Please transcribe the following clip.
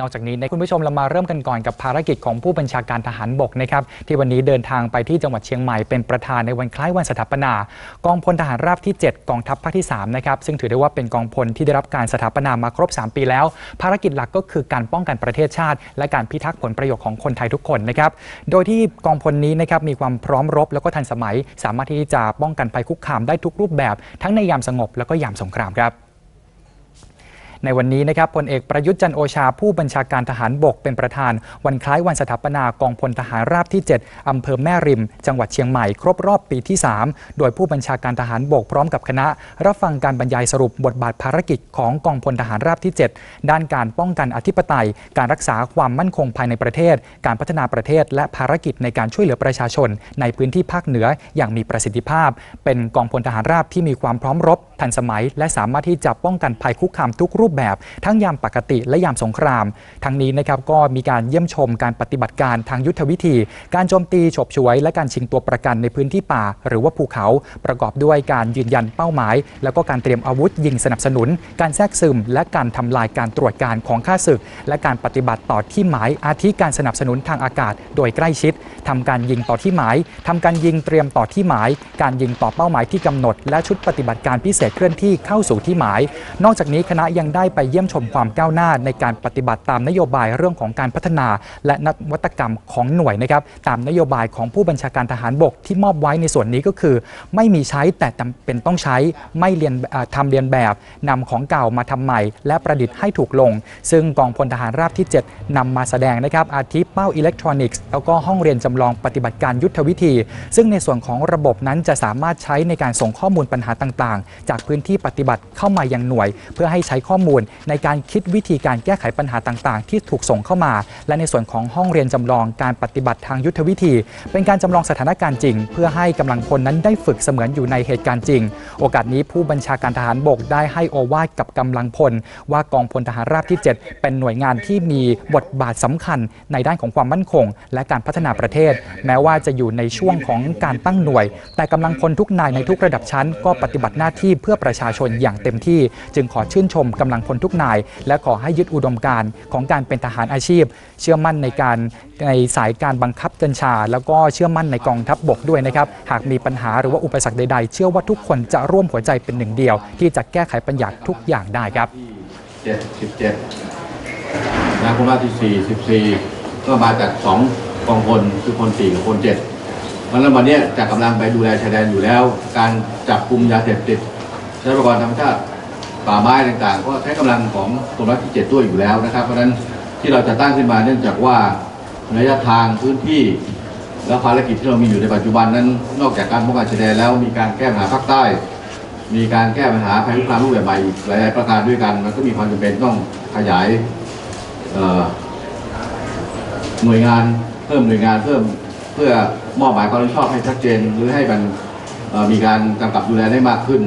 นอกจากนี้นะคุณผู้ชมเรามาเริ่มกันก่อนกับภารกิจของผู้บัญชาการทหารบกนะครับที่วันนี้เดินทางไปที่จังหวัดเชียงใหม่เป็นประธานในวันคล้ายวันสถาปนากองพลทหารราบที่ 7 กองทัพภาคที่3นะครับซึ่งถือได้ว่าเป็นกองพลที่ได้รับการสถาปนามาครบ 3 ปีแล้ว ภารกิจหลักก็คือการป้องกันประเทศชาติ และการพิทักษ์ผลประโยชน์ของคนไทยทุกคนนะครับโดยที่กองพลนี้นะครับมีความพร้อมรบแล้วก็ทันสมัย สามารถที่จะป้องกันภัยคุกคามได้ทุกรูปแบบ ทั้งในยามสงบแล้วก็ยามสงครามครับ ในวันนี้นะครับพลเอกประยุทธ์จันโอชาผู้บัญชาการทหารบกเป็นประธาน วันคล้ายวันสถาปนากองพลทหารราบที่ 7อำเภอแม่ริม จังหวัดเชียงใหม่ ครบรอบปีที่ 3 โดยผู้บัญชาการทหารบกพร้อมกับคณะ รับฟังการบรรยายสรุปบทบาทภารกิจของกองพลทหารราบที่ 7 ด้านการป้องกันอธิปไตย การรักษาความมั่นคงภายในประเทศ การพัฒนาประเทศ และภารกิจในการช่วยเหลือประชาชน ในพื้นที่ภาคเหนืออย่างมีประสิทธิภาพ เป็นกองพลทหารราบที่มีความพร้อมรบ ทันสมัย และสามารถที่จะป้องกันภัยคุกคามทุกรูปแบบทั้งยามปกติและยามสงคราม ทั้งนี้นะครับก็มีการเยี่ยมชมการปฏิบัติการทางยุทธวิธี การโจมตีฉบฉวย และการชิงตัวประกันในพื้นที่ป่า หรือว่าภูเขาประกอบด้วยการยืนยันเป้าหมาย แล้วก็การเตรียมอาวุธยิงสนับสนุน การแทรกซึม และการทำลายการตรวจการของข้าศึก และการปฏิบัติต่อที่หมายอาทิการสนับสนุนทางอากาศ โดยใกล้ชิดทำการยิงต่อที่หมายทำการยิงเตรียมต่อที่หมาย การยิงต่อเป้าหมายที่กำหนด และชุดปฏิบัติการพิเศษเคลื่อนที่เข้าสู่ที่หมาย นอกจากนี้คณะยังได้ไปเยี่ยมชมความก้าวหน้าในการปฏิบัติตามนโยบายเรื่องของการพัฒนา และนวัตกรรมของหน่วยนะครับตามนโยบายของผู้บัญชาการทหารบกที่มอบไว้ในส่วนนี้ก็คือ ไม่มีใช้แต่จำเป็นต้องใช้ไม่เรียนทำเรียนแบบนำของเก่ามาทำใหม่ และประดิษฐ์ให้ถูกลง ซึ่งกองพลทหารราบที่ 7นำมาแสดงนะครับอาทิเป้าอิเล็กทรอนิกส์แล้วก็ห้องเรียนจำลองปฏิบัติการยุทธวิธี ซึ่งในส่วนของระบบนั้นจะสามารถใช้ในการส่งข้อมูลปัญหาต่างๆ จากพื้นที่ปฏิบัติเข้ามายังหน่วย เพื่อให้ใช้ข้อมูลในการคิดวิธีการแก้ไขปัญหาต่างๆ ที่ถูกส่งเข้ามา และในส่วนของห้องเรียนจำลองการปฏิบัติทางยุทธวิธี เป็นการจำลองสถานการณ์จริง เพื่อให้กำลังพลนั้นได้ฝึกเสมือนอยู่ในเหตุการณ์จริง โอกาสนี้ผู้บัญชาการทหารบกได้ให้โอวาทกับกำลังพล ว่ากองพลทหารราบที่ 7 เป็นหน่วยงานที่มีบทบาทสำคัญในด้านของความมั่นคง และการพัฒนาประเทศ แม้ว่าจะอยู่ในช่วงของการตั้งหน่วย แต่กำลังพลทุกนายในทุกระดับชั้น ก็ปฏิบัติหน้าที่เพื่อประชาชนอย่างเต็มที่ จึงขอชื่นชมกำลังพลทุกนาย และขอให้ยึดอุดมการณ์ของการเป็นทหารอาชีพ เชื่อมั่นในการในสายการบังคับบัญชา แล้วก็เชื่อมั่นในกองทัพบกด้วยนะครับหากมีปัญหาหรือว่าอุปสรรคใดๆ เชื่อว่าทุกคนจะร่วมหัวใจเป็นหนึ่งเดียว ที่จะแก้ไขปัญหาทุกอย่างได้ครับเจ็ดสิบเจ็ดนะคนราที่สี่สิบสี่ก็มาจากสองกองพลคือคนสี่กับคนเจ็ดเพราะฉะนั้นวันนี้จากกำลังไปดูแลชายแดนอยู่แล้ว การจับกลุ่มยาเสพติดทรัพยากรธรรมชาติ ป่าไม้ต่างๆ ก็ใช้กำลังของกรมราชที่เจ็ดด้วยอยู่แล้วนะครับ เพราะฉะนั้นที่เราจะตั้งขึ้นมาเนื่องจากว่าระยะทางพื้นที่ และภารกิจที่เรามีอยู่ในปัจจุบันนั้น นอกจากการป้องกันชายแดนแล้วมีการแก้ปัญหาภาคใต้ มีการแก้ปัญหาภัยคุกคามรูปแบบใหม่หลายๆประการด้วยกันมันก็มีความจำเป็นต้องขยายหน่วยงานเพิ่มหน่วยงานเพิ่มเพื่อมอบหมายความรับผิดชอบให้ชัดเจน หรือให้มันมีการกำกับดูแลได้มากขึ้น